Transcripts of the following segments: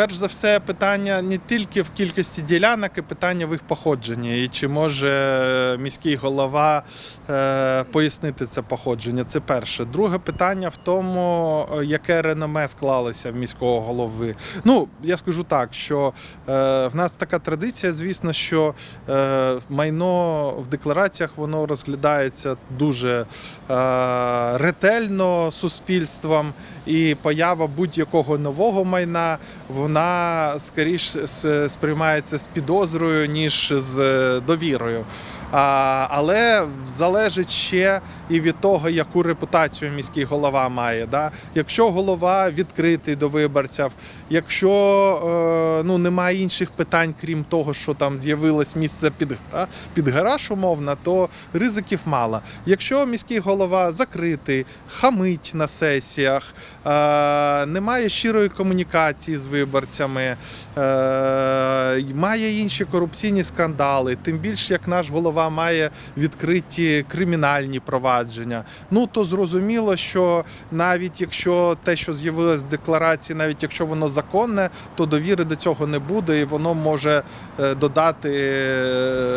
перш за все, питання не тільки в кількості ділянок, і питання в їх походженні. І чи може міський голова е, пояснити це походження? Це перше. Друге питання в тому, е, яке реноме склалося в міського голови. Ну, я скажу так, що е, в нас така традиція, звісно, що е, майно в деклараціях воно розглядається дуже е, ретельно суспільством, і поява будь-якого нового майна вона скоріш сприймається з підозрою, ніж з е, довірою. Але залежить ще і від того, яку репутацію міський голова має. Якщо голова відкритий до виборців, якщо е, ну, немає інших питань, крім того, що там з'явилось місце під, під гараж, умовно, то ризиків мало. Якщо міський голова закритий, хамить на сесіях, е, немає щирої комунікації з виборцями, е, має інші корупційні скандали, тим більше як наш голова має відкриті кримінальні провадження. Ну то зрозуміло, що навіть якщо те, що з'явилось в декларації, навіть якщо воно законне, то довіри до цього не буде, і воно може е, додати е,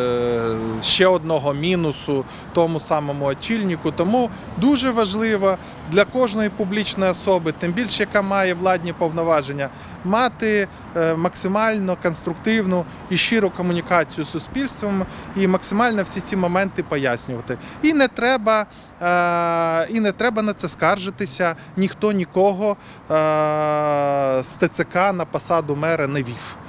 ще одного мінусу тому самому очільнику. Тому дуже важливо для кожної публічної особи, тим більше яка має владні повноваження, мати е, максимально конструктивну і щиру комунікацію з суспільством і максимально всі ці моменти пояснювати. І не треба, е, і не треба на це скаржитися. Ніхто нікого е, з ТЦК на посаду мера не вів.